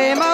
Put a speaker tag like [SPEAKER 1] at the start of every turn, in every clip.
[SPEAKER 1] Prima.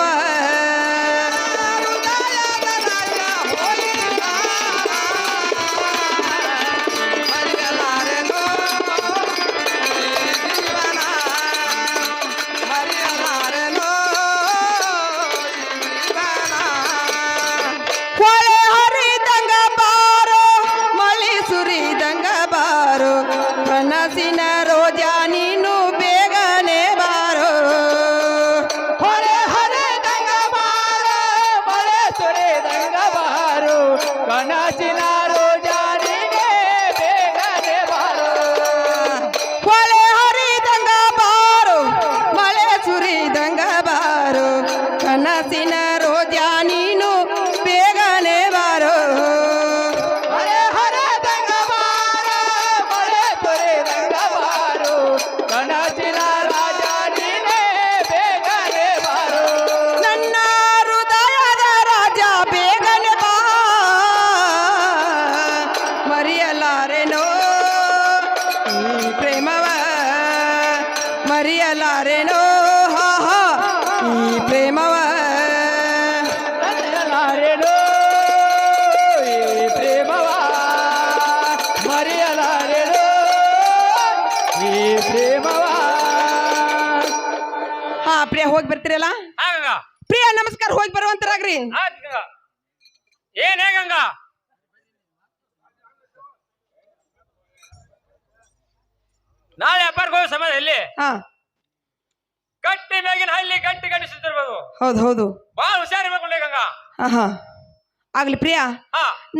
[SPEAKER 1] ಆಗ್ಲಿ ಪ್ರಿಯಾ.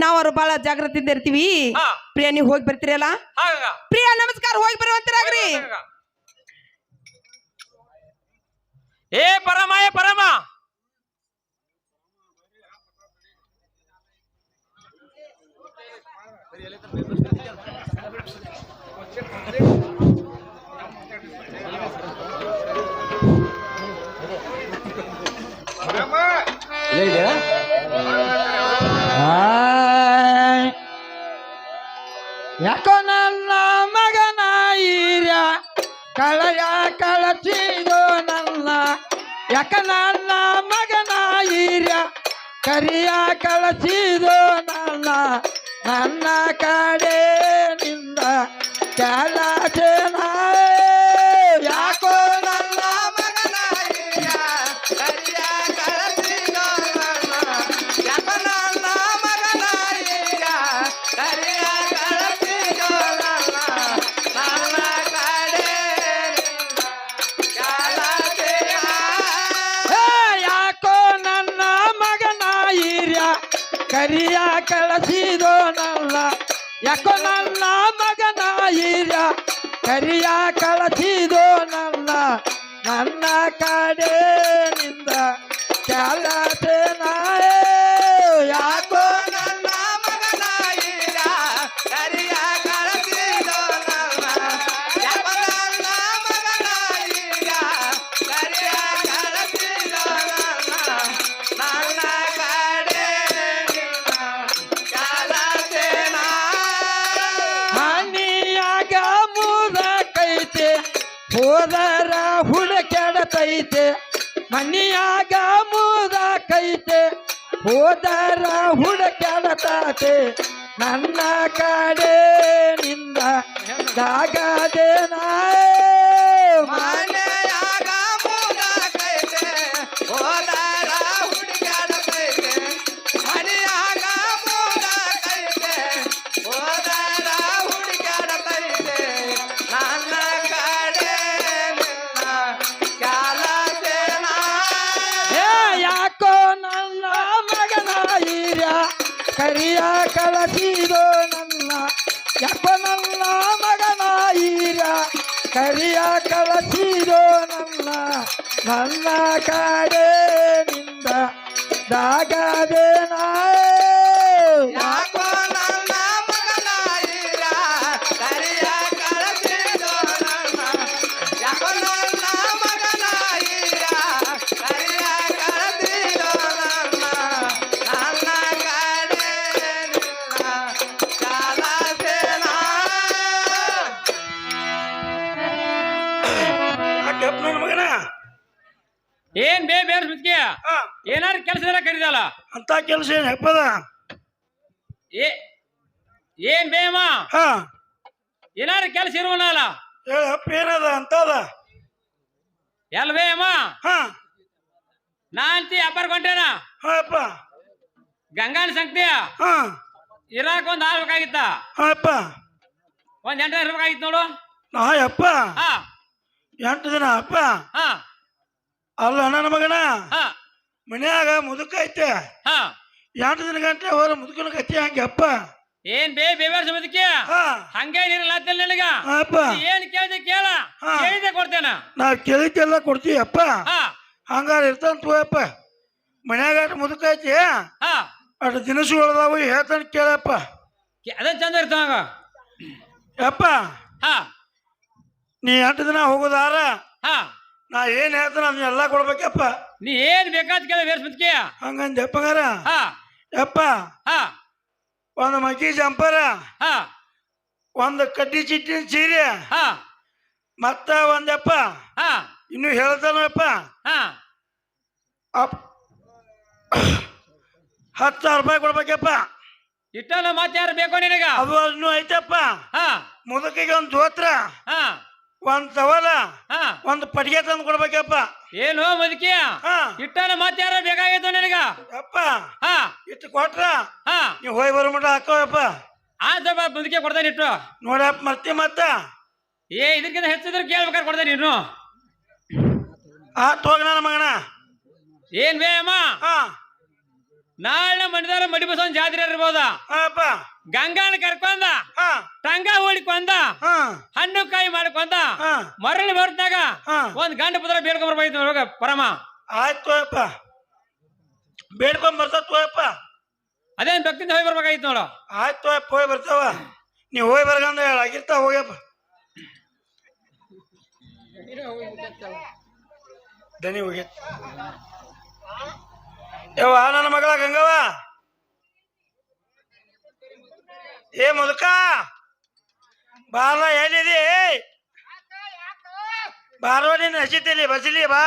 [SPEAKER 2] ನಾವ್
[SPEAKER 1] ಅವ್ರು ಬಹಳ ಜಾಗ್ರತೆಯಿಂದ ಇರ್ತೀವಿ. ಪ್ರಿಯಾ ನೀವು ಹೋಗಿ ಬರ್ತೀರಲ್ಲ? ಪ್ರಿಯಾ ನಮಸ್ಕಾರ ಹೋಗಿ ಬರುವಂತೀರಾಗ್ರಿ
[SPEAKER 2] ಏ ಪರಮ ಏ ಪರಮ.
[SPEAKER 1] ಎಲ್ಲಿ ಇಲ್ಲೇ ಇದೆಯಾ ಯಾಕೋ ನನ್ನ ಮಗನ ಈರ್ಯ ಕಳೆಯ ಕಳಚಿದು ನನ್ನ. ಯಾಕ ನನ್ನ ಮಗನ ಈರ್ಯ ಕರಿಯ ಕಳಚಿದು ನನ್ನ. ನನ್ನ ಕಡೆ ಯಾಕೋ ನನ್ನ ಮಗನ ಈರ್ಯ ಕರಿಯ ಹೋದರ ಹುಡ ಕೆಡತೈತೆ ಮನಿಯಾಗ ಮೂದ ಕೈತೆ ಹೋದರ ಹುಡ ಕೆಡತಾತೆ ನನ್ನ ಕಡೆ ನಿಂದ ಜಾಗದೆ ಕಾಡೆ ನಿಂದ ದಾಗದೆ ನಾ
[SPEAKER 2] ಏನು
[SPEAKER 3] ಹೆಪ್ಪದ
[SPEAKER 2] ಏ ಏನ್ ಬೇಮ
[SPEAKER 3] ಹಾ.
[SPEAKER 2] ಏನಾರು ಕೆಲಸ ಇರುವನಲ್ಲ?
[SPEAKER 3] ಹೇಳ ಹಪ್ಪ ಏನದ ಅಂತದ?
[SPEAKER 2] ಎಲ್ ಬೇಮ
[SPEAKER 3] ಹಾ.
[SPEAKER 2] ನಾ ಅಂತಿ ಅಪ್ಪರ್ ಕೊಂಟೇನ
[SPEAKER 3] ಹಾ ಅಪ್ಪ.
[SPEAKER 2] ಗಂಗಾನ ಸಂಕ್ತಿಯ
[SPEAKER 3] ಹಾ.
[SPEAKER 2] ಇರಾಕ್ ಒಂದ್ ಆರು ಬೇಕಾಗಿತ್ತ?
[SPEAKER 3] ಹಾ ಅಪ್ಪ.
[SPEAKER 2] ಒಂದ್ ಎಂಟು ಇರ್ಬೇಕಾಗಿತ್ತು ನೋಡು.
[SPEAKER 3] ನಾ ಅಪ್ಪ.
[SPEAKER 2] ಹಾ.
[SPEAKER 3] ಎಂಟು ದಿನ ಅಪ್ಪ.
[SPEAKER 2] ಹಾ.
[SPEAKER 3] ಅಲ್ಲ ನನ್ನ ಮಗನ?
[SPEAKER 2] ಹಾ.
[SPEAKER 3] ಮನ್ಯಾಗ ಮುದುಕ ಐತೆ
[SPEAKER 2] ಹಾ.
[SPEAKER 3] ಎಂಟು ದಿನ ಗಂಟೆ ಹೋರ ಮುದುಕನ ಕತ್ತಿ ಹಂಗೆ ಅಪ್ಪ.
[SPEAKER 2] ಏನ್ ಬೇ ಬೇಬೇರ್ ಸಮದಕ್ಕೆ
[SPEAKER 3] ಹಾ.
[SPEAKER 2] ಹಂಗೆ ನೀರಲ್ಲ ಹತ್ತಲ್ಲ ನಿನಗ?
[SPEAKER 3] ಹಾ ಅಪ್ಪ.
[SPEAKER 2] ನೀ ಏನ್ ಕೇಳ್ದೆ ಕೇಳ.
[SPEAKER 3] ಹಾ.
[SPEAKER 2] ಕೇಳಿದೆ ಕೊಡ್ತೇನ.
[SPEAKER 3] ನಾ ಕೇಳಿದ್ದೆಲ್ಲ ಕೊಡ್ತೀವಿ ಅಪ್ಪ?
[SPEAKER 2] ಹಾ.
[SPEAKER 3] ಹಂಗಾರ ಇರ್ತಾನ ತೋಯಪ್ಪ ಮನ್ಯಾಗ ಅಟ್ ಮುದುಕ ಐತಿ?
[SPEAKER 2] ಹಾ.
[SPEAKER 3] ಅಟ್ ದಿನಸುಗಳದಾವು ಹೇಳ್ತಾನೆ ಕೇಳಪ್ಪ
[SPEAKER 2] ಕೆ- ಅದೇ ಚಂದ ಇರ್ತಾವ
[SPEAKER 3] ಯಪ್ಪ
[SPEAKER 2] ಹಾ.
[SPEAKER 3] ನೀ ಎಂಟು ದಿನ ಹೋಗೋದಾರ?
[SPEAKER 2] ಹಾ.
[SPEAKER 3] ನಾ ಏನ್ ಹೇಳ್ತಾನ ಅದನ್ನೆಲ್ಲ ಕೊಡ್ಬೇಕಪ್ಪ.
[SPEAKER 2] ನೀ ಏನ್ ಬೇಕಾದ ಕೇಳ ಬೇರೆ ಸಮದಕ್ಕೆ
[SPEAKER 3] ಹಂಗಂದ ಯಪ್ಪಗಾರ
[SPEAKER 2] ಹಾ.
[SPEAKER 3] ಯಪ್ಪ
[SPEAKER 2] ಹಾ.
[SPEAKER 3] ಒಂದು ಮಕ್ಕಿ ಜಂಪರ
[SPEAKER 2] ಹಾ.
[SPEAKER 3] ಒಂದು ಕಡ್ಡಿ ಚಿಟ್ಟಿನ ಸೀರೆ
[SPEAKER 2] ಹಾ.
[SPEAKER 3] ಮತ್ತ ಒಂದಪ್ಪ
[SPEAKER 2] ಹಾ.
[SPEAKER 3] ಇನ್ನು ಹೇಳ್ತಾನಪ್ಪ
[SPEAKER 2] ಹಾ.
[SPEAKER 3] ಅಪ್. ಹತ್ತು ಸಾವಿರ ರೂಪಾಯಿ ಕೊಡ್ಬೇಕಪ್ಪ.
[SPEAKER 2] ಇಟ್ಟಲ್ಲ ಮತ್ತೆ ಯಾರು ಬೇಕೋ ನಿನಗ?
[SPEAKER 3] ಅದು ಇನ್ನೂ ಐತಪ್ಪ.
[SPEAKER 2] ಹಾ.
[SPEAKER 3] ಮುದುಕಿಗೆ ಒಂದು ಧೋತ್ರ.
[SPEAKER 2] ಹಾ.
[SPEAKER 3] ಒಂದು ತವಲ
[SPEAKER 2] ಹಾ.
[SPEAKER 3] ಒಂದು ಪಡಿಗೆ ತಂದು ಕೊಡ್ಬೇಕಪ್ಪ.
[SPEAKER 2] ಏನು ಮದಕಿಯ
[SPEAKER 3] ಹಾ.
[SPEAKER 2] ಇಟ್ಟಾನ ಮತ್ತೆ ಯಾರ ಬೇಕಾಗಿತ್ತು ನಿನಗ?
[SPEAKER 3] ಅಪ್ಪ
[SPEAKER 2] ಹಾ.
[SPEAKER 3] ಇಟ್ಟು ಕೊಟ್ರ?
[SPEAKER 2] ಹಾ.
[SPEAKER 3] ನೀವು ಹೋಗಿ ಬರೋ ಮಟ ಹಾಕೋಯಪ್ಪ.
[SPEAKER 2] ಆ ಸ್ವಲ್ಪ ಮುದುಕೆ ಕೊಡ್ತಾನೆ ಇಟ್ಟು.
[SPEAKER 3] ನೋಡಪ್ಪ ಮತ್ತೆ ಮತ್ತ.
[SPEAKER 2] ಏ ಇದಕ್ಕಿಂತ ಹೆಚ್ಚಿದ್ರು ಕೇಳ್ಬೇಕಾದ್ರೆ ಕೊಡ್ತಾನೆ ನೀನು.
[SPEAKER 3] ಆ ತೋಗ ನನ್ನ ಮಗನ.
[SPEAKER 2] ಏನ್ ಬೇ ಅಮ್ಮ
[SPEAKER 3] ಹಾ.
[SPEAKER 2] ನಾಳೆ ಮಣಿದಾರ ಮಡಿ ಬಸವನ ಜಾತ್ರೆ ಇರ್ಬೋದ?
[SPEAKER 3] ಹಾಪ್ಪ
[SPEAKER 2] ಗಂಗಾನ ಕರ್ಕೊಂದ
[SPEAKER 3] ಹಾ.
[SPEAKER 2] ಟಂಗ
[SPEAKER 3] ಹಾ.
[SPEAKER 2] ಹಣ್ಣು ಕಾಯಿ ಮಾಡ್ಕೊಂಡ
[SPEAKER 3] ಹಾ.
[SPEAKER 2] ಮರಳಿ ಬರ್ತಾಗ ಒಂದ್ ಗಂಡ ಪುತ್ರ ಬೇಡ್ಕೊಂಡ್ ನೋಡ್ಗ ಪರಮ.
[SPEAKER 3] ಆಯ್ತು ಬೇಡ್ಕೊಂಡ್ ಬರ್ತಾವ ತೋಯಪ್ಪ.
[SPEAKER 2] ಅದೇನ್ ಭಕ್ತಿಯಿಂದ ಹೋಗಿ ಬರ್ಬೇಕಾಯ್ತು ನೋಡು.
[SPEAKER 3] ಆಯ್ತು ಹೋಗಿ ಬರ್ತಾವ. ನೀವು ಹೋಗಿ ಬರ್ಗಂದ ಆಗಿರ್ತಾವ ಹೋಗ್ಯಪ್ಪ. ದನಿ ಹೋಗ್ಯ ಯವ್ವ ನನ್ನ ಮಗಳ ಗಂಗವ್ವ. ಏ ಮುದುಕ ಬಾಲ ಎಲ್ಲಿದೆ? ಬಾರೋ ನೀನು ಹಸಿತೀನಿ ಬಸಿಲಿ ಬಾ.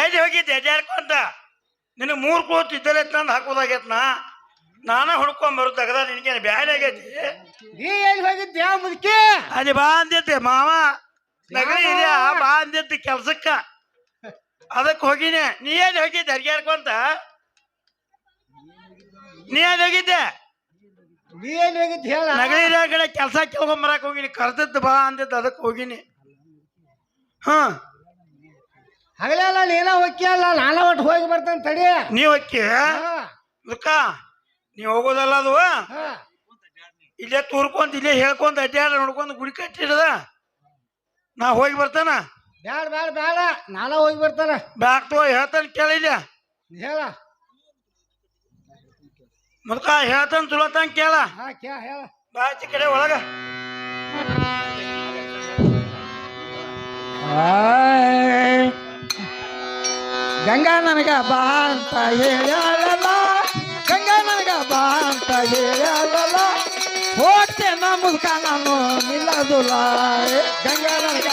[SPEAKER 3] ಎಲ್ಲಿ ಹೋಗಿದ್ದೆ? ಅಡ್ಯಾಡ್ಕೊಂತ ನಿನಗೆ ಮೂರು ಕೂತು ಇದ್ದಲೇ ತಂದು ಹಾಕೋದಾಗೈತ್ ನಾ. ನಾನ ಹುಡ್ಕೊಂಡ್ ಬರುತ್ತೆ ತಗದ ನಿನಗೇನು ಬ್ಯಾನೆ ಆಗೈತಿ?
[SPEAKER 4] ನೀ ಎಲ್ಲಿ ಹೋಗಿದ್ದೆ ಮುದುಕಿ?
[SPEAKER 3] ಅಲ್ಲಿ ಬಾ ಅಂದಿದ್ದೆ ಮಾವ. ನಗರಿ ಇದೆಯಾ ಬಾ ಅಂದಿತ್ತು ಕೆಲ್ಸಕ್ಕ. ಅದಕ್ಕೆ ಹೋಗಿನಿ. ನೀ ಎಲ್ಲಿ ಹೋಗಿದ್ದೆ? ಅರ್ಗ್ಯಾಡ್ಕೊಂತ ನೀ ಎಲ್ಲಿ ಹೋಗಿದ್ದೆ?
[SPEAKER 4] ನೀ ಎಲ್ಲಿ ಹೋಗಿದ್ದೆ ಹೇಳ.
[SPEAKER 3] ನಗರಿ ಕಡೆ ಕೆಲಸ ಕೇಳ್ಕೊಂಬರಕ್ ಹೋಗಿನಿ ಕರ್ದದ್ದು ಬಾ ಅಂದಿದ್ದು ಅದಕ್ಕೆ ಹೋಗಿನಿ. ಹಾ.
[SPEAKER 4] ಹಗಲೆಲ್ಲ ನೀನ ಹೋಗ್ಯಲ್ಲ ನಾನ ಒಟ್ಟು ಹೋಗಿ ಬರ್ತಾನೆ ತಡಿ.
[SPEAKER 3] ನೀ ಅಕ್ಕಿ ಅದಕ್ಕ ನೀವ್ ಹೋಗೋದಲ್ಲ ಅದು. ಇಲ್ಲೇ ತೂರ್ಕೊಂತ ಇಲ್ಲೇ ಹೇಳ್ಕೊಂತ ಅಡ್ಡಾಡ ನೋಡ್ಕೊಂತ ಗುಡಿ ಕಟ್ಟಿಡದ? ನಾ ಹೋಗಿ ಬರ್ತಾನ?
[SPEAKER 4] ಬ್ಯಾಡ ಬ್ಯಾಡ ಬ್ಯಾಡ ನಾನ ಹೋಗಿ ಬರ್ತಾನ.
[SPEAKER 3] ಬ್ಯಾಕ್ ತಗೋ ಹೇಳ್ತಾನ ಕೇಳಿಲ್ಲ
[SPEAKER 4] ಹೇಳ.
[SPEAKER 3] ಮುದ್ಕ ಹೇಳ್ತಾನ ತುಳತಾನ ಕೇಳ.
[SPEAKER 4] ಹಾ ಕೇಳ ಹೇಳ.
[SPEAKER 3] ಬಾ ಕಡೆ ಒಳಗ.
[SPEAKER 4] ಗಂಗಾ ನನಗ ಬಾ ಅಂತ ಹೇಳಲ್ಲ ಗಂಗಾ ನನಗ ಬಾ ಅಂತ ಹೇಳಲ್ಲ ಹೋಗ್ತೆ ನಾ ಮುದ್ಕ ನಾನು ನಿಲ್ಲದುಲ್ಲ. ಗಂಗಾ ನನಗ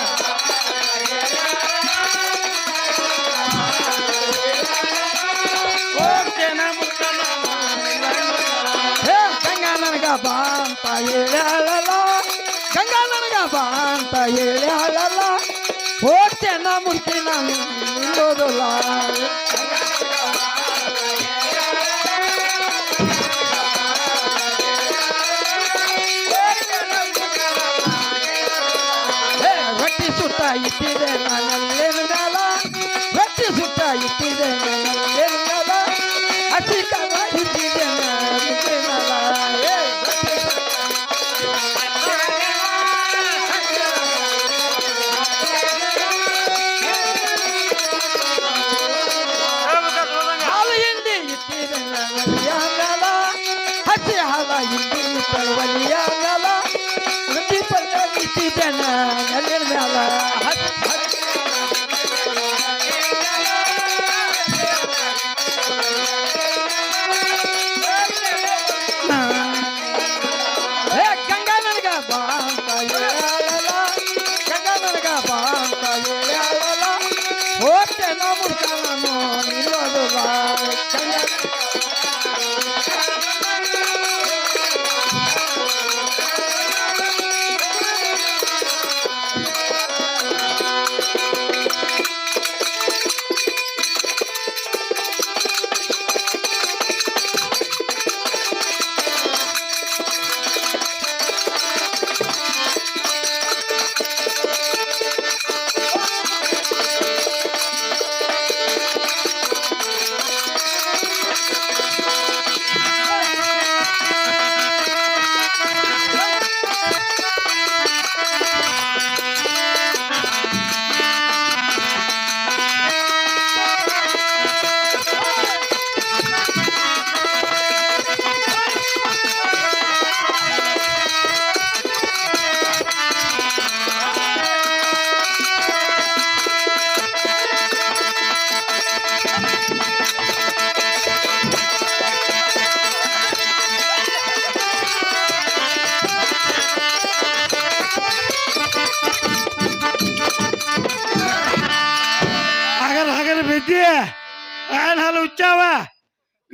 [SPEAKER 4] ಅಂತ ಹೇಳಲ್ಲ ಗಂಗಾ ನನಗ ಬಾ ಅಂತ ಹೇಳಲ್ಲ ಹೋಗ್ತೆ ನಾ ಮುದ್ಕಿ ನಾನು ನಿಲ್ಲೋದಿಲ್ಲ.
[SPEAKER 3] Thank you.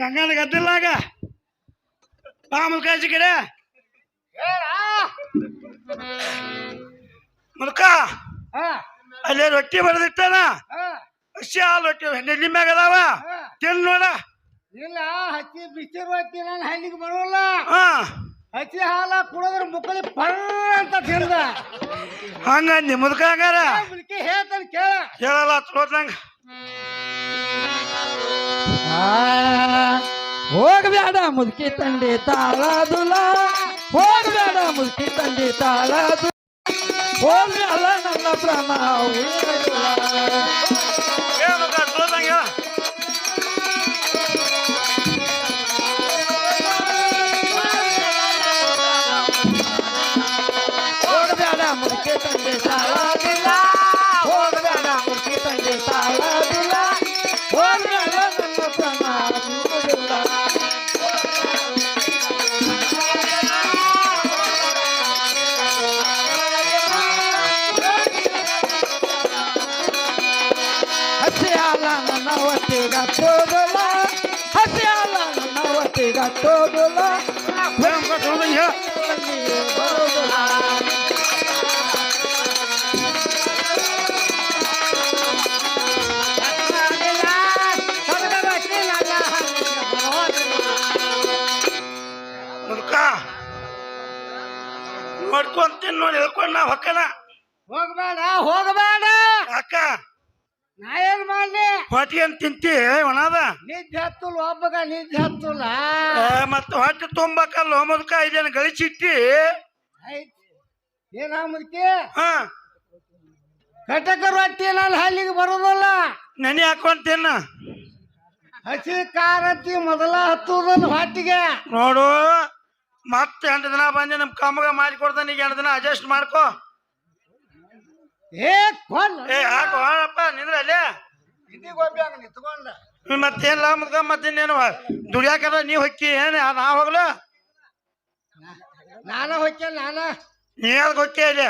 [SPEAKER 3] ಗಂಗನ ಗದ್ದಲಾಗ ಬಾ ಮುಲ್ಕಾಜಿ ಕಡೆ ಮುಲ್ಕ ಅಲ್ಲೇ ರೊಟ್ಟಿ ಬಡ್ದಿಟ್ಟಾನ? ಹಸಿ ಹಾಲು ರೊಟ್ಟಿ ನೆಲ್ಲಿ ಮ್ಯಾಗ ಅದಾವ? ತಿನ್ ನೋಡ.
[SPEAKER 5] ಇಲ್ಲ ಹಚ್ಚಿ ಬಿಸಿ ರೊಟ್ಟಿ ನಾನು ಹಳ್ಳಿಗೆ ಬರೋಲ್ಲ ಹಚ್ಚಿ ಹಾಲ ಕುಡಿದ್ರೆ ಮುಕ್ಕಳಿ ಪರ್ರ ಅಂತ ತಿಂದ.
[SPEAKER 3] ಹಂಗ ನಿಮ್ಮದಕ್ಕ ಹಂಗಾರ
[SPEAKER 5] ಹೇಳ್ತಾನೆ ಕೇಳ.
[SPEAKER 3] ಹೇಳಲ್ಲ ಚಲೋತ್ನಂಗ
[SPEAKER 5] ಹೋಗಬೇಡ ಮುದುಕಿ ತಂದೆ ತಾಳದುಲ. ಹೋಗಬೇಡ ಮುದುಕಿ ತಂದೆ ತಾಳದು ಹೋಗಬೇಡ ನನ್ನ ಪ್ರಾಣ ಹೋಗಬೇಡ ಮುದುಕಿ ತಂದೆ ತಾಳದಿಲ್ಲ ಹೋಗಬೇಡ ಮುದುಕಿ ತಂದೆ ತಾಳದಿಲ್ಲ ಬರೋದಿಲ್ಲ
[SPEAKER 3] ಮುಲ್ಕ ನೋಡ್ಕೊಂತೀನಿ ನೋಡಿ ಹೇಳ್ಕೊಂಡು ನಾ ಹೊಕ್ಕನ.
[SPEAKER 5] ಹೋಗಬೇಡ ಹೋಗಬೇಡ. ನಾ ಏನ್ ಮಾಡ್ಲಿ?
[SPEAKER 3] ಹೊಟ್ಟಿಗೆ ಅಂತ ತಿಂತಿ? ಒಣದ?
[SPEAKER 5] ನಿದ್ದೆ ಹತ್ತುಲ್ ಒಬ್ಬಗ ನಿದ್ದೆ ಹತ್ತುಲ್ಲ.
[SPEAKER 3] ಮತ್ತ ಹೊಟ್ಟೆ ತುಂಬಕಲ್ಲ ಮುಲ್ಕ ಇದೇನು ಗಳಿಸಿಟ್ಟಿ?
[SPEAKER 5] ಏನ ಮುದುಕಿ
[SPEAKER 3] ಹಾ.
[SPEAKER 5] ಕಟಕ ರೊಟ್ಟಿ ನಾನು ಹಲ್ಲಿಗೆ ಬರೋದಲ್ಲ.
[SPEAKER 3] ನೆನೆ ಹಾಕೊಂತೇನ
[SPEAKER 5] ಹಸಿ ಕಾರತ್ತಿ ಮೊದಲ ಹತ್ತುದನ್ನು ಹೊಟ್ಟಿಗೆ.
[SPEAKER 3] ನೋಡು ಮತ್ತೆ ಎಂಟು ದಿನ ಬಂದು ನಮ್ ಕಮ್ಮಗ ಮಾಡಿ ಕೊಡ್ತಾನೆ ಈಗ ಎಂಟು ದಿನ ಅಡ್ಜಸ್ಟ್ ಮಾಡ್ಕೋ.
[SPEAKER 5] ಏ ಕೊಲ್
[SPEAKER 3] ಏ ಹಾಕೋ ಅಪ್ಪ ನಿಂದ್ರ ಅಲ್ಲೇ.
[SPEAKER 5] ನಿಂತ್ಕೊಂಡ?
[SPEAKER 3] ಇವ್ ಮತ್ತೇನಿಲ್ಲ ಮುದ್ಕ ಮತ್ತಿನ್ನೇನು ದುಡಿಯಾಕದ ನೀವ್ ಹೊಕ್ಕಿ ಏನ್ ನಾ ಹೋಗ್ಲ?
[SPEAKER 5] ನಾನ ಹೊಕ್ಕೆ ನಾನ?
[SPEAKER 3] ನೀ ಅದಕ್ಕೆ ಹೊಕ್ಕಿ ಇಲ್ಲಿ?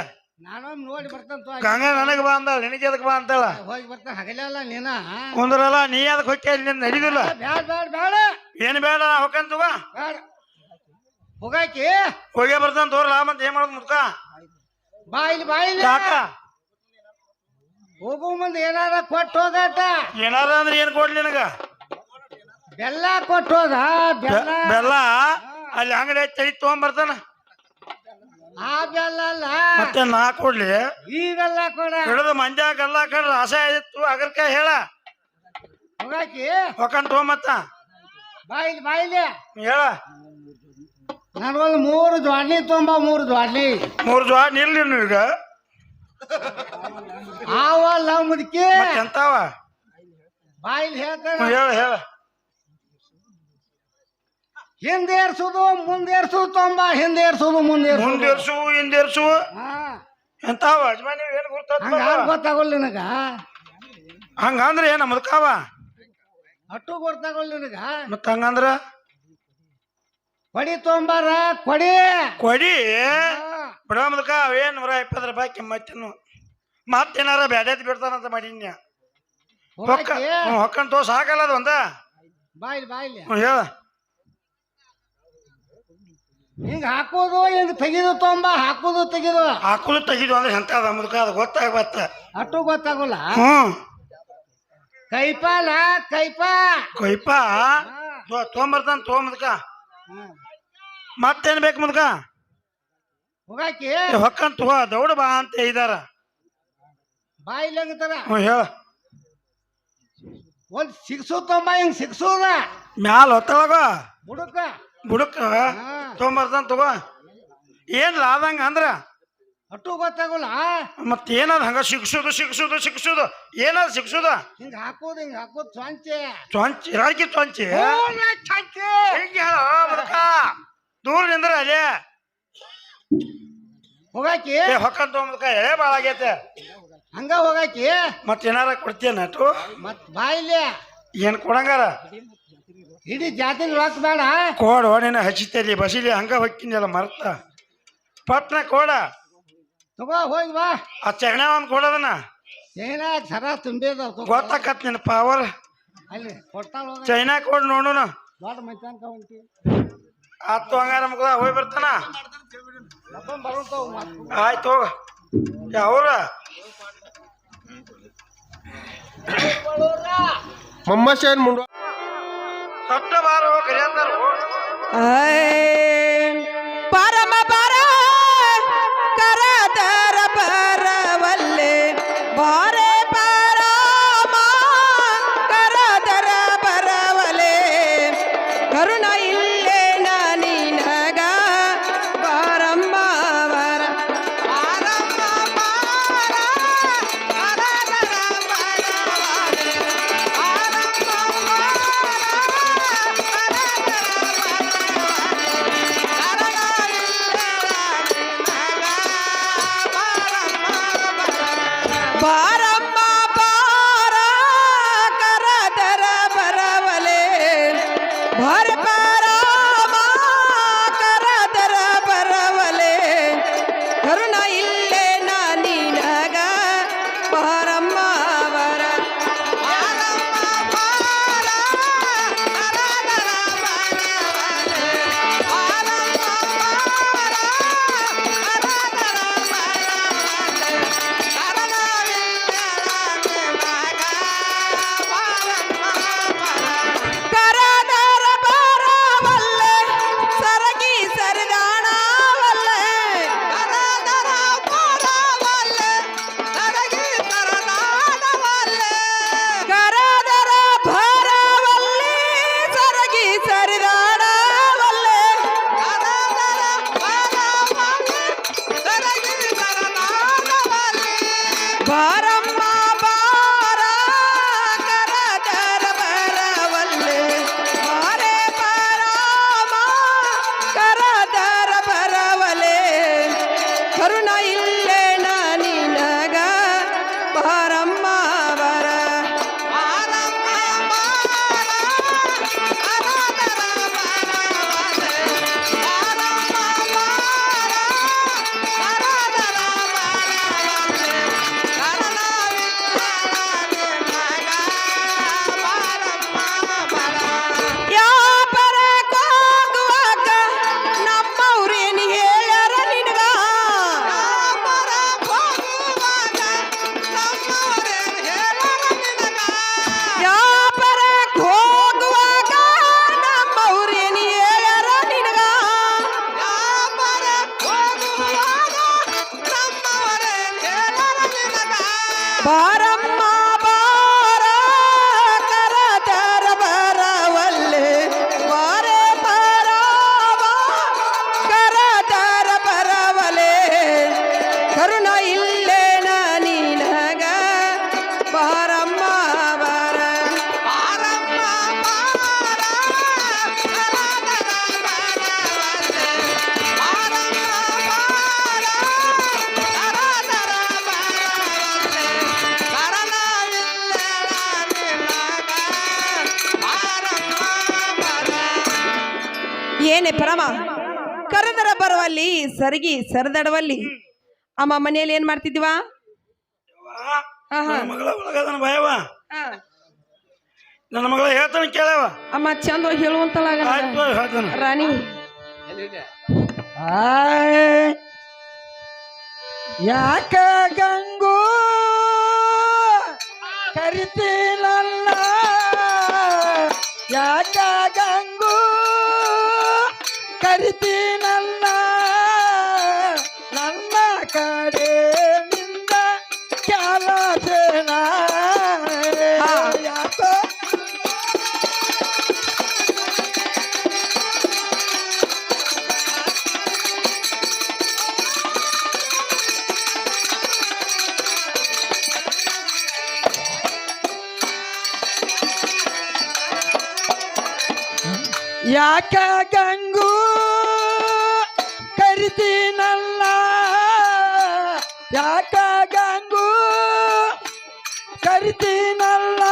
[SPEAKER 5] ನಾನು ನೋಡಿ ಬರ್ತಂತ
[SPEAKER 3] ಗಂಗ ನನಗೆ ಬಾ ಅಂದಾಳ ನಿನಗೆ ಅದಕ್ಕೆ ಬಾ ಅಂತಾಳ?
[SPEAKER 5] ಹೋಗಿ ಬರ್ತಾನ ಹಗಲೆಲ್ಲ ನೀನ?
[SPEAKER 3] ಕುಂದ್ರಲ್ಲ ನೀ ಅದಕ್ಕೆ ಹೊಕ್ಕಿ ಅಲ್ಲಿ ನಿನ್ ನಡೀದಿಲ್ಲ.
[SPEAKER 5] ಬ್ಯಾಡ ಬ್ಯಾಡ ಬ್ಯಾಡ.
[SPEAKER 3] ಏನ್ ಬೇಡ ಹೊಕ್ಕಂತ
[SPEAKER 5] ಬ್ಯಾಡ. ಹೋಗಾಕಿ?
[SPEAKER 3] ಹೋಗೇ ಬರ್ತಾನ ತೋರಲ್ಲ ಮತ್ತೆ ಏನ್ ಮಾಡೋದು ಮುದ್ಕ
[SPEAKER 5] ಬಾಯಿಲಿ ಬಾಯಿಲಿ.
[SPEAKER 3] ಯಾಕ?
[SPEAKER 5] ಹೋಗೋ ಮುಂದೆ ಏನಾರ ಕೊಟ್ಟು ಹೋಗಾಟ
[SPEAKER 3] ಏನಾರ ಅಂದ್ರೆ ಏನ್ ಕೊಡ್ಲಿ ನಿನಗೆ?
[SPEAKER 5] ಬೆಲ್ಲ ಕೊಟ್ಟು ಹೋಗ ಬೆಲ್ಲ.
[SPEAKER 3] ಬೆಲ್ಲ? ಅಲ್ಲಿ ಅಂಗಡಿ ತಡಿ ತಗೊಂಡ್ಬರ್ತಾನ
[SPEAKER 5] ಆ ಬೆಲ್ಲ ಅಲ್ಲ.
[SPEAKER 3] ಮತ್ತೆ ನಾ ಕೊಡ್ಲಿ?
[SPEAKER 5] ಈ ಬೆಲ್ಲ ಕೊಡ.
[SPEAKER 3] ಹಿಡಿದು ಮಂದ್ಯಾಗ ಗಲ್ಲ ಕಡ್ರ ರಸ ಇತ್ತು ಅಗರ್ಕಾಯಿ ಹೇಳ.
[SPEAKER 5] ಹೋಗಾಕಿ.
[SPEAKER 3] ಹೊಕ್ಕಂತ ಮತ್ತ
[SPEAKER 5] ಬಾಯಿಲಿ ಬಾಯಿಲಿ.
[SPEAKER 3] ಹೇಳ.
[SPEAKER 5] ನನಗೊಂದು ಮೂರು ದ್ವಾಡ್ಲಿ ತುಂಬ ಮೂರು ದ್ವಾಡ್ಲಿ
[SPEAKER 3] ಮೂರು ಜ್ವಾಡ ಇರ್ಲಿ ನೀವು ಈಗ
[SPEAKER 5] ಆವಲ್ಲ ಮುದುಕಿ.
[SPEAKER 3] ಎಂತಾವ?
[SPEAKER 5] ಬಾಯಿಲಿ ಹೇಳ್ತಾನ
[SPEAKER 3] ಹ್ಮ್, ಹೇಳ ಹೇಳ.
[SPEAKER 5] ಹಿಂದೇರ್ಸುದು ಮುಂದೇರ್ಸುದು ತೊಂಬ ಹಿಂದೇರ್ಸುದು ಮುಂದೇರ್ಸುದು.
[SPEAKER 3] ಮುಂದೇರ್ಸು ಹಿಂದೇರ್ಸು ಎಂತಾವ? ಯಜಮಾನಿ ಏನ್
[SPEAKER 5] ಹಂಗ
[SPEAKER 3] ಗುರ್ತ
[SPEAKER 5] ಗೊತ್ತಾಗೋಲ್ಲ ನಿನಗ?
[SPEAKER 3] ಹಂಗಂದ್ರ ಏನ ಮುದುಕಾವ
[SPEAKER 5] ಅಟ್ಟು ಗೊತ್ತಾಗೋಲ್ಲ ನಿನಗ?
[SPEAKER 3] ಮತ್ತ ಹಂಗಂದ್ರ
[SPEAKER 5] ಕೊಡಿ ತೊಂಬಾರ ಕೊಡಿ.
[SPEAKER 3] ಕೊಡಿ. ಬಿಡ ಮುದುಕ ಏನ್ ನೂರ ಇಪ್ಪತ್ತು ರೂಪಾಯಿ ಕಿಮ್ಮತ್ತೇನು? ಮತ್ತೇನಾರ ಬ್ಯಾಡ್ಯಾತ್ ಬಿಡ್ತಾನಂತ ಮಾಡಿನ್ಯ? ಹೊಕ್ಕ ಹ್ಮ್, ಹೊಕ್ಕಂತ ತೋ ಸಾಕಲ್ಲ ಅದು ಒಂದ?
[SPEAKER 5] ಬಾಯಿಲಿ ಬಾಯಿಲಿ
[SPEAKER 3] ಹ್ಮ್, ಹೇಳ.
[SPEAKER 5] ಹಿಂಗ ಹಾಕೋದು ಹಿಂಗ ತೆಗಿದು ತೊಂಬ ಹಾಕೋದು ತೆಗಿದು.
[SPEAKER 3] ಹಾಕುದು ತೆಗಿದು ಅಂದ್ರೆ ಎಂತ ಅದ ಮುದ್ಕ? ಅದು ಗೊತ್ತಾಗ ಬತ್ತ.
[SPEAKER 5] ಅಟ್ಟು ಗೊತ್ತಾಗಲ್ಲ.
[SPEAKER 3] ಹ್ಮ್.
[SPEAKER 5] ಕೈಪಾಲ ಕೈಪಾ.
[SPEAKER 3] ಕೊಯ್ಪ ತೊಗೊಂಬರ್ತಾನ ತಗೋ ಮುದ್ಕ.
[SPEAKER 5] ಹ್ಮ್.
[SPEAKER 3] ಮತ್ತೇನ್ ಬೇಕು ಮುದ್ಕ?
[SPEAKER 5] ಹೋಗಾಕಿ
[SPEAKER 3] ಏ, ಹೊಕ್ಕಂತ ತಗೋ ದೌಡ ಬಾ ಅಂತ ಇದಾರ
[SPEAKER 5] ಬಾಯಿಲಿ ಹಂಗತಾರ
[SPEAKER 3] ಹ್ಮ್ ಹೇಳ.
[SPEAKER 5] ಒಂದ್ ಸಿಕ್ಸು ತಮ್ಮ ಹಿಂಗ್ ಸಿಕ್ಸುದ
[SPEAKER 3] ಮ್ಯಾಲ ಹೊತ್ತಳಗ?
[SPEAKER 5] ಬುಡಕ
[SPEAKER 3] ಬುಡಕ ತೊಗೊಂಬರ್ತಾನ ತಗೋ. ಏನ್ ಲಾದಂಗ ಅಂದ್ರ?
[SPEAKER 5] ಅಟ್ಟು ಗೊತ್ತಾಗಲ್ಲ.
[SPEAKER 3] ಮತ್ತೇನದ ಹಂಗ ಶಿಕ್ಷುದು ಶಿಕ್ಷುದು ಶಿಕ್ಷುದು ಏನದ ಶಿಕ್ಷುದ
[SPEAKER 5] ಹಿಂಗ ಹಾಕೋದು ಹಿಂಗ ಹಾಕೋದು ಸ್ವಂಚೆ
[SPEAKER 3] ಚೊಂಚಿ ರಾಕಿ ಚೊಂಚಿ
[SPEAKER 5] ಚಂಚೆ
[SPEAKER 3] ಹಿಂಗ್ ಹೇಳು ಮುದುಕ ದೂರ ನಿಂದ್ರ ಅಲ್ಲೇ.
[SPEAKER 5] ಹೋಗಾಕಿ.
[SPEAKER 3] ಹೊಕ್ಕಂತ ಮುದುಕ ಏ ಬಾಳ ಆಗೈತೆ
[SPEAKER 5] ಹಂಗ ಹೋಗಾಕಿ?
[SPEAKER 3] ಮತ್ ಏನಾರ ಕೊಡ್ತೀಯ ನಟು?
[SPEAKER 5] ಮತ್ ಬಾಯಿಲಿ
[SPEAKER 3] ಏನ್ ಕೊಡಂಗಾರ?
[SPEAKER 5] ಇಡೀ ಜಾತಿ ಲಾಸ್ ಬೇಡ.
[SPEAKER 3] ಕೊಡು ನೀನು ಹಚ್ಚಿತೇಲಿ ಬಸಿಲಿ ಹಂಗ ಹೊಕ್ಕಿನಲ್ಲ ಮರ್ತ. ಪಟ್ನ ಕೋಡ.
[SPEAKER 5] ತಗೋ ಹೋಗಿ ಬಾ.
[SPEAKER 3] ಆ ಚಗಣ ಒಂದ್ ಕೊಡೋದನ್ನ
[SPEAKER 4] ಚೈನಾ ಸರ ತುಂಬಿದ
[SPEAKER 3] ಗೊತ್ತಾಕತ್ ನಿನ್ನ ಪವರ್
[SPEAKER 4] ಅಲ್ಲಿ ಕೊಡ್ತಾಳ
[SPEAKER 3] ಚೈನಾ ಕೋಡ್ ನೋಡೋಣ
[SPEAKER 4] ದೊಡ್ಡ ಮೈತಾನಕ ಹೊಂಟಿ.
[SPEAKER 3] ಆತು ಹಂಗಾರ ಮುಗ್ದ ಹೋಗಿ ಬರ್ತಾನ? ಆಯ್ತು ಹೋಗ. ಯಾವ್ರ?
[SPEAKER 6] ಮಮ್ಮ ಮುಂಡ
[SPEAKER 3] ಸತ್ತ ಬಾರೋ
[SPEAKER 7] ಕರೆಯಂದರು ಬರುವಲ್ಲಿ ಸರಿಗಿ ಸರದಡವಲ್ಲಿ. ಅಮ್ಮ ಮನೆಯಲ್ಲಿ ಏನ್ ಮಾಡ್ತಿದ್ವಾ
[SPEAKER 3] ಮಗಳ ಒಳಗದನ ಭಯವ ನನ್ನ ಮಗಳ ಹೇಳ್ತಾನ ಕೇಳವ
[SPEAKER 7] ಅಮ್ಮ ಚಂದ
[SPEAKER 3] ಹೇಳುವಂತಲ್ಲ
[SPEAKER 7] ರಾಣಿ.
[SPEAKER 4] ಯಾಕ ಗಂಗೋ ಕರಿತೀನಲ್ಲ? ಯಾಕ ಗಂಗೋ ಕರಿತೀನ ಯಾಕ ಗಂಗು ಕರಿತೀನಲ್ಲ? ಯಾಕ ಗಂಗು ಕರಿತೀನಲ್ಲ?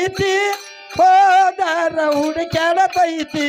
[SPEAKER 8] ಕೈತಿ ಹೋದಾರ
[SPEAKER 4] ಹುಡುಕ್ಯಾಡತೈತಿ?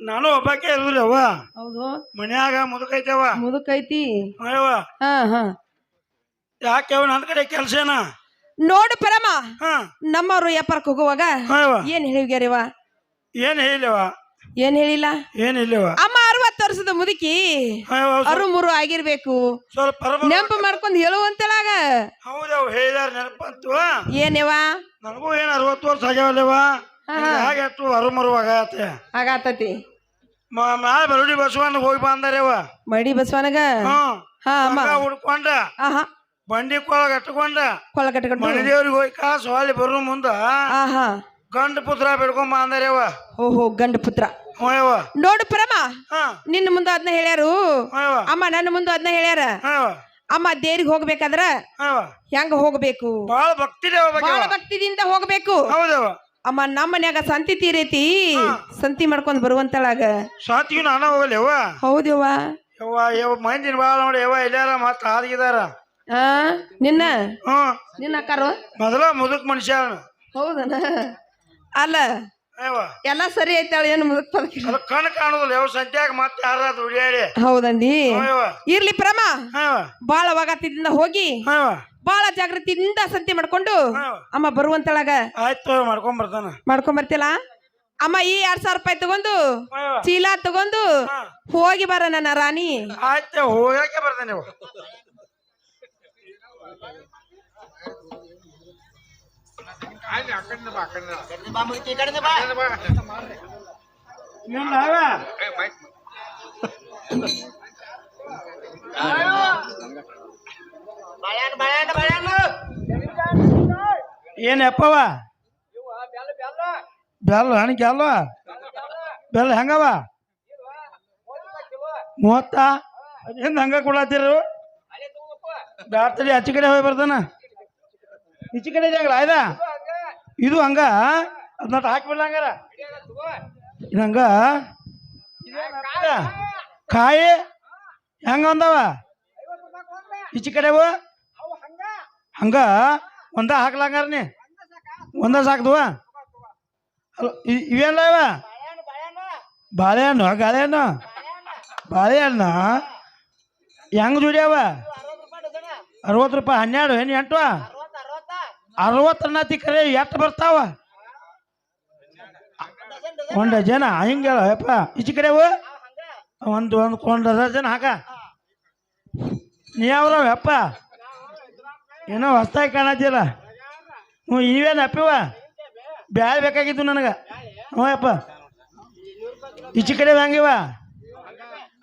[SPEAKER 3] ನಾನು ಒಬ್ಬಾಕೆ ಇರುದಿಲ್ಲ ಅವ್ವ
[SPEAKER 7] ಹೌದು.
[SPEAKER 3] ಮನ್ಯಾಗ ಮುದುಕೈತವ
[SPEAKER 7] ಮುದುಕೈತಿ
[SPEAKER 3] ಅಯ್ಯವ್ವ ಯಾಕೆ ಅವ ನನ್ನ ಕಡೆ ಕೆಲಸ ಏನ
[SPEAKER 7] ನೋಡು ಪರಮ.
[SPEAKER 3] ಹಾ.
[SPEAKER 7] ನಮ್ಮವ್ರು ವ್ಯಾಪಾರಕ್ಕೆ ಹೋಗುವಾಗ ಏನ್ ಹೇಳಿವ್ಯಾರಿವ
[SPEAKER 3] ಏನ್ ಹೇಳಿಲ್ವ
[SPEAKER 7] ಏನ್ ಹೇಳಿಲ್ಲ?
[SPEAKER 3] ಏನ್ ಇಲ್ಲವ
[SPEAKER 7] ಅಮ್ಮ ಅರವತ್ತು ವರ್ಷದ ಮುದುಕಿ. ಅರು ಮೂರು ಆಗಿರ್ಬೇಕು.
[SPEAKER 3] ಸ್ವಲ್ಪ
[SPEAKER 7] ನೆನಪು ಮಾಡ್ಕೊಂಡು ಹೇಳುವಂತಳಾಗ.
[SPEAKER 3] ಹೌದವ ಹೇಳಿದಾರ ನೆನಪಂತು
[SPEAKER 7] ಏನೇವಾ
[SPEAKER 3] ನನಗೂ ಏನ್ ಅರವತ್ತು ವರ್ಷ ಆಗ್ಯಾವಲ್ಲವ ಹಾಗೆ ಎಷ್ಟು ಅರುಮರುವಾಗ ಆತೆ
[SPEAKER 7] ಆಗಾತತಿ.
[SPEAKER 3] ನಾಳೆ ಬರುಡಿ ಬಸವಣ್ಣ ಹೋಗಿ ಬಂದಾರೇವ
[SPEAKER 7] ಮಡಿ ಬಸವನಗ ಹಾ ಅಮ್ಮ.
[SPEAKER 3] ಹಂಗ ಹುಡ್ಕೊಂಡ.
[SPEAKER 7] ಆಹಾ
[SPEAKER 3] ಬಂಡಿ ಕೊಳಗ ಕಟ್ಕೊಂಡ
[SPEAKER 7] ಕೊಳ ಕಟ್ಕೊಂಡು
[SPEAKER 3] ಮನೆ ದೇವ್ರಿಗೆ ಹೋಗಿ ಕಾಸು ಹೊಳ್ಳಿ ಬರೋ ಮುಂದ.
[SPEAKER 7] ಆಹಾ
[SPEAKER 3] ಗಂಡ ಪುತ್ರ ಬಿಡ್ಕೊಂಡ್ ಬಂದಾರೇವ
[SPEAKER 7] ಓಹೋ ಗಂಡ ಪುತ್ರ. ನೋಡು ಪರಮ.
[SPEAKER 3] ಹಾ.
[SPEAKER 7] ನಿನ್ನ ಮುಂದೆ ಅದನ್ನ ಹೇಳ್ಯಾರು. ಅಮ್ಮ ನನ್ನ ಮುಂದೆ ಅದನ್ನ ಹೇಳ್ಯಾರ. ಅಮ್ಮ ದೇವ್ರಿಗೆ ಹೋಗ್ಬೇಕಾದ್ರ ಹೆಂಗ ಹೋಗ್ಬೇಕು? ಬಹಳ ಭಕ್ತಿದಿಂದ ಹೋಗ್ಬೇಕು.
[SPEAKER 3] ಹೌದವ
[SPEAKER 7] ಅಮ್ಮ ನಮ್ಮ ಮನ್ಯಾಗ ಸಂತಿ ತೀರೈತಿ. ಸಂತಿ ಮಾಡ್ಕೊಂಡ್ ಬರುವಂತಳಾಗ.
[SPEAKER 3] ಸಾತಿಗೂ ನಾನು ಹೋಗಲ್ಲ ಯವ್ವ.
[SPEAKER 7] ಹೌದವ್ವ
[SPEAKER 3] ಯವ್ವ ಯವ್ವ ಮಂದಿನ ಭಾಳ ನೋಡಿ ಯವ್ವ ಎಲ್ಲಾರ ಮತ್ತ ಹಾದಿಗಿದಾರ?
[SPEAKER 7] ಆ ನಿನ್ನ?
[SPEAKER 3] ಹ್ಮ್.
[SPEAKER 7] ನಿನ್ನ ಅಕ್ಕಾರು?
[SPEAKER 3] ಮೊದಲ ಮುದುಕ್ ಮನುಷ್ಯ ಅವ್ನು.
[SPEAKER 7] ಹೌದನ? ಅಲ್ಲ ಎಲ್ಲ ಸರಿ ಐತಾಳ ಏನು ಮುದುಕ್ ಪದಕ
[SPEAKER 3] ಅದು ಕಣ್ ಕಾಣುದಿಲ್ಲ ಯಾವ ಸಂತ್ಯಾಗ ಮತ್ತೆ ಯಾರ ದುಡಿಯಾಡಿ
[SPEAKER 7] ಹೌದಂದಿ? ಇರ್ಲಿ ಪ್ರಮ. ಬಾಳ ವಾಗತ್ತಿದಿಂದ ಹೋಗಿ ಬಾಳ ಜಾಗೃತಿಯಿಂದ ಸಂತಿ ಮಾಡ್ಕೊಂಡು ಅಮ್ಮ ಬರುವಂತಳಾಗ
[SPEAKER 3] ಆಯ್ತು ಮಾಡ್ಕೊಂಡ್ ಬರ್ತಾನ.
[SPEAKER 7] ಮಾಡ್ಕೊಂಡ್ ಬರ್ತಿಲ್ಲ ಅಮ್ಮ ಈ ಎರಡ್ ಸಾವಿರ ರೂಪಾಯಿ ತಗೊಂಡು ಚೀಲ ತಗೊಂಡು ಹೋಗಿ ಬರ ನನ್ನ ರಾಣಿ.
[SPEAKER 3] ಆಯ್ತು ಹೋಗಕ್ಕೆ ಬರ್ತಾನೆ ಯವ್ವ ಏನ್ ನಾವ? ಏನಪ್ಪವ ಬೆಲ್ಲ ಹಣಿಗೆ ಅಲ್ವ ಬೆಲ್ಲ ಹೆಂಗವ ಮೂವತ್ತ? ಅದೇನ್ ಹಂಗ ಕೊಡತ್ತೀರು ಬ್ಯಾಡ್ತಡಿ ಆಚೆ ಕಡೆ ಹೋಗಿ ಬರ್ತಾನ. ಈಚೆ ಕಡೆ ಜಾಗಲ ಆಯ್ದ ಇದು ಹಂಗ ಅದನ್ನ ಹಾಕಿಬಿಡ್ಲ ಹಂಗಾರ? ಇದು? ಕಾಯಿ ಹೆಂಗ ಒಂದವ? ಈಚೆ ಕಡೆವು ಹಂಗ. ಒಂದ ಹಾಕ್ಲಂಗಾರ ನೀ? ಒಂದ ಸಾಕ್ದುವ ಅಲ್ಲ, ಇ- ಇವೇನ್ಲ ಇವ? ಬಾಳೆಹಣ್ಣು ಗಾಳೆಹಣ್ಣು ಬಾಳೆಹಣ್ಣು? ಹೆಂಗ್ ದುಡಿಯವ ಅರವತ್ತು ರೂಪಾಯಿ ಹನ್ನೆರಡು ಏನು ಎಂಟು? ಅರವತ್ತನ್ನತಿ ಕರೆ ಎಷ್ಟು ಬರ್ತಾವ? ಕೊಂಡ ಜನ, ಹಿಂಗ ಯಪ್ಪ ಈಚೆ ಕಡೆವು ಒಂದು ಒಂದು ಕೊಂಡ ಜನ, ಹಾಕ. ನೀ ಯಾವ್ರವ ಯಪ್ಪ ಏನೋ ಹೊಸ್ದಾಗಿ ಕಾಣತ್ತೀರ? ಹ್ಞೂ ಇವೇನು ಅಪ್ಪಿವ? ಬ್ಯಾಳೆ ಬೇಕಾಗಿತ್ತು ನನಗೆ. ಹ್ಞೂ ಯಪ್ಪ ಈಚೆ ಕಡೆ ಹೆಂಗಿವ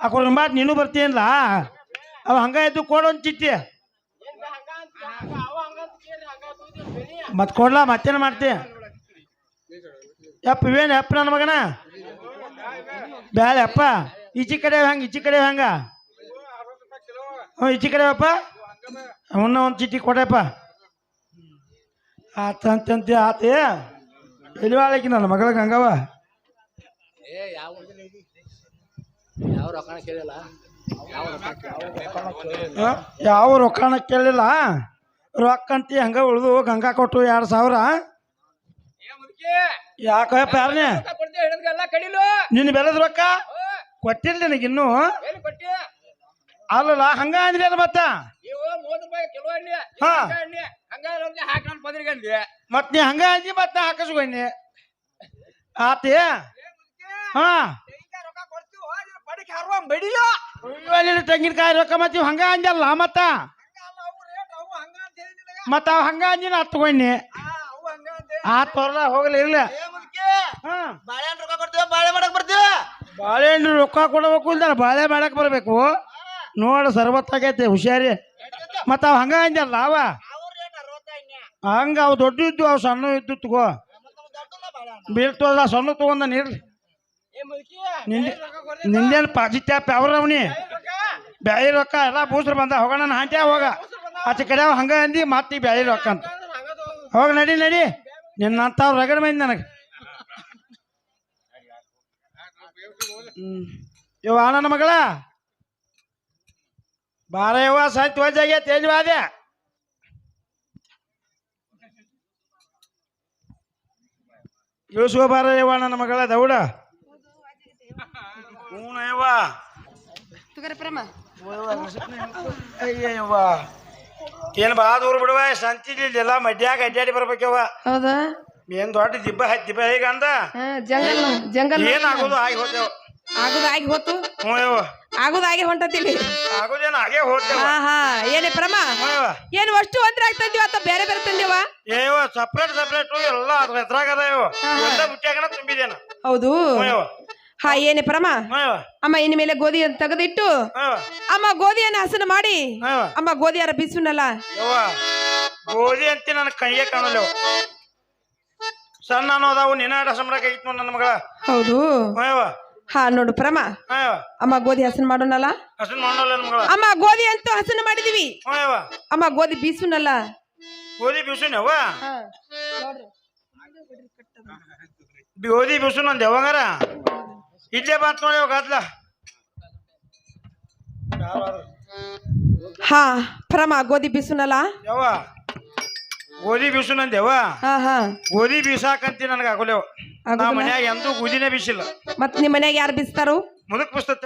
[SPEAKER 3] ಆ ಮಾತು ನೀನು ಬರ್ತೀಯಲ್ಲ ಅವ ಹಂಗ ಇದ್ದು ಕೊಡು ಚಿಟ್ಟಿ. ಮತ್ತೆ ಕೊಡ್ಲಾ ಮತ್ತೇನು ಮಾಡ್ತಿ? ಯಪ್ಪ ಇವೇನು ಯಪ್ಪ ನನ್ನ ಮಗನ? ಬ್ಯಾಳೆ ಅಪ್ಪ ಈಚಿ ಕಡೆ ಹೆಂಗೆ ಈಚಿ ಕಡೆ ಹಂಗ. ಹ್ಞೂ ಈಚಿ ಕಡೆ ಅಪ್ಪ ಅವನ್ನ ಒಂದು ಚೀಟಿ ಕೊಡಪ್ಪ. ಆತ ಅಂತಂತೆ ಆತ. ಎಲ್ಲಿ ಬಾಳಕಿ ನನ್ನ ಮಗಳ ಹಂಗವ? ಯಾವ ರೊಕ್ಕನ ಕೇಳಿಲ್ಲ? ರೊಕ್ಕ ಅಂತಿ ಹಂಗ ಉಳಿದು ಗಂಗಾ ಕೊಟ್ಟು ಎರಡು ಸಾವಿರ.
[SPEAKER 2] ಎಲ್ಲ ಕಡಿಲು
[SPEAKER 3] ನಿನ್ನ ಬೆಳೆದ ರೊಕ್ಕ? ಕೊಟ್ಟಿಲ್ಲ ನಿನಗಿನ್ನೂ
[SPEAKER 2] ಕೊಟ್ಟಿ?
[SPEAKER 3] ಅಲ್ಲಲ್ಲ ಹಂಗ ಅಂದ್ರಿ ಅಲ್ಲ ಮತ್ತ?
[SPEAKER 2] ರೂಪಾಯಿ ಅಂದೆ
[SPEAKER 3] ಮತ್ ನೀ ಹಂಗ ಅಂದಿ ಮತ್ತ ಹಾಕಸ್ಕೊಂಡಿ ಆತಿ? ಹಾ. ತೆಂಗಿನಕಾಯಿ ರೊಕ್ಕ ಮತ್ತ ಇವ್ ಹಂಗ ಅಂದಲ್ಲ ಮತ್ತ? ಮತ್ತ ಅವ್ ಹಂಗ ಅಂದಿನ ಹತ್ ತಗೊಂಡಿ ಆ ತೋರ್ಲ ಹೋಗ್ಲಿ ಇರ್ಲ. ಹಾ.
[SPEAKER 4] ಬಾಳೆಹಣ್ಣು ರೊಕ್ಕ
[SPEAKER 3] ಕೊಡಬೇಕು ಇಲ್ದಾರ ಬಾಳೆ ಮಾಡಕ್ ಬರ್ಬೇಕು. ನೋಡ ಸರ್ಬತ್ತಾಗೈತೆ ಹುಷಾರಿ. ಮತ್ತ ಅವ್ ಹಂಗ ಅಂದಲ್ಲ ಅವ ಹಂಗ ಅವ್ ದೊಡ್ಡ ಇದ್ದು ಅವ್ ಸಣ್ಣ ಇದ್ದು ತಗೋ. ಬೀಳ್ತೋದ ಸಣ್ಣ ತಗೊಂಡ ನೀರ್ಲಿ ನಿಂದೆ ನಿಂದೇನು ಪಾಜಿ ಟ್ಯಾಪ್ ಅವ್ರ ಅವನಿ ರೊಕ್ಕ? ಎಲ್ಲ ಬೂಸ್ರು ಬಂದ ಹೋಗೋಣ ಹಾಂಟ್ಯಾ ಹೋಗ. ಆಚೆ ಕಡೆ ಹಂಗ ಅಂದಿ ಮತ್ತೆ ಬ್ಯಾಳಿ ರೊಕ್ಕ ಅಂತ. ಹೋಗ ನಡಿ ನಡಿ. ನಿನ್ನಂತ ರಗಡ ಮಂದಿ ನನಗೆ. ಇವ ನನ್ನ ಮಗಳ? ಬಾರ ಯವ್ವ ಸಾಯ್ತು ತೇಜ್ ತೇಜ್ವಾದೆ ಇಳಿಸುವ ಬಾರ ಯವ್ವ ನನ್ನ ಮಗಳ ದೌಡ. ಹ್ಞೂ ಯವ್ವ. ಅಯ್ಯವ್ವ ಏನು ಬಾ ದೂರ ಬಿಡುವ? ಸಂತಿಲಿಲ್ಲ ಮಡ್ಯಾಗ ಅಡ್ಡಾಡಿ ಬರ್ಬೇಕವ
[SPEAKER 7] ಹೌದಾ?
[SPEAKER 3] ಏನ್ ದೊಡ್ಡ ದಿಬ್ಬ ಹತ್ತಿ ದಿಬ್ಬ ಹೇಗ ಅಂದ?
[SPEAKER 7] ಹಾ ಜಂಗಲ್ ಜಂಗಲ್
[SPEAKER 3] ಏನಾಗೋದು ಆಗಿ ಹೋಗ್ತೇವ
[SPEAKER 7] ಆಗುದ ಆಗಿ ಹೋತು.
[SPEAKER 3] ಹ್ಞೂ ಯವ್ವ
[SPEAKER 7] ಆಗುದ ಆಗಿ ಹೊಂಟತಿಲಿ.
[SPEAKER 3] ಆಗುದೇನ ಆಗೇ ಹೋಗ್ತೇವ
[SPEAKER 7] ಹಾ ಹಾ. ಏನೇ ಪ್ರಮ?
[SPEAKER 3] ಹ್ಞೂ ಯವ್ವ
[SPEAKER 7] ಏನ್ ಅಷ್ಟು ಒಂದ್ರ ಆಗ್ತಂದಿವ ಅಥವಾ ಬೇರೆ ಬೇರೆ ತಂದಿವ?
[SPEAKER 3] ಏವ ಸಪ್ರೇಟ್ ಸಪ್ರೇಟ್ ಎಲ್ಲ ಅದ್ರ ಎದ್ರಾಗ ಅದ ಇವ. ಎಲ್ಲ ಬುಟ್ಟಿಯಾಗನ ತುಂಬಿದೇನ.
[SPEAKER 7] ಹೌದು.
[SPEAKER 3] ಹ್ಞೂ ಯವ್ವ
[SPEAKER 7] ಹಾ ಏನೇ ಪ್ರಮ? ಅಮ್ಮ ಇನ್ನ ಮೇಲೆ ಗೋಧಿಯನ್ನು ತೆಗೆದಿಟ್ಟು ಅಮ್ಮ ಗೋಧಿಯನ್ನು ಹಸನ ಮಾಡಿ ಅಮ್ಮ ಗೋಧಿಯಾರ ಬೀಸುನಲ್ಲ?
[SPEAKER 3] ಗೋಧಿ ಅಂತ ನನ್ನ ಕೈಯೇ ಕಾಣಲ್ಲ ಸರ್ ಸಣ್ಣ ಅನ್ನೋದಾವು ನಿನಾಟ ಸಂಬ್ರಕ ಐತ್ ನೋಡ್ ನನ್ನ ಮಗಳ.
[SPEAKER 7] ಹೌದು. ಹಾ ನೋಡು ಪ್ರಮ. ಅಮ್ಮ ಗೋಧಿ ಹಸನ ಮಾಡೋಣಲ್ಲ
[SPEAKER 3] ಹಸನ್ ಮಾಡಲ್ಲ ಮಗಳ.
[SPEAKER 7] ಅಮ್ಮ ಗೋಧಿ ಅಂತೂ ಹಸನ ಮಾಡಿದೀವಿ. ಅಮ್ಮ ಗೋಧಿ ಬೀಸುನಲ್ಲ?
[SPEAKER 3] ಗೋಧಿ ಬಿಸುನ್ ಯವ್ವ? ಗೋಧಿ ಬೀಸುನ ಅಂದ ಯಾವಾಗಾರ ಇಲ್ಲೇ ಬಂತ ನೋಡಿ ಇವಾಗ ಗದ್ಲ
[SPEAKER 7] ಹಾ ಪ್ರಮ ಗೋಧಿ ಬೀಸುನಲ್ಲ?
[SPEAKER 3] ಯವ್ವ ಗೋಧಿ ಬೀಸುನಂದೇವ
[SPEAKER 7] ಹಾ ಹಾ.
[SPEAKER 3] ಗೋಧಿ ಬೀಸಾಕಂತಿ ನನಗೆ ಆಗೋಲೇವ ನಾ
[SPEAKER 7] ಆಗುದಿಲ್ಲ?
[SPEAKER 3] ಮನ್ಯಾಗ ಎಂದೂ ಗೋಧಿನೇ ಬೀಸಿಲ್ಲ.
[SPEAKER 7] ಮತ್ ನಿಮ್ಮ ಮನ್ಯಾಗ ಯಾರು ಬೀಸ್ತಾರು?
[SPEAKER 3] ಮುದಕ್ ಬಿಸ್ತತೆ.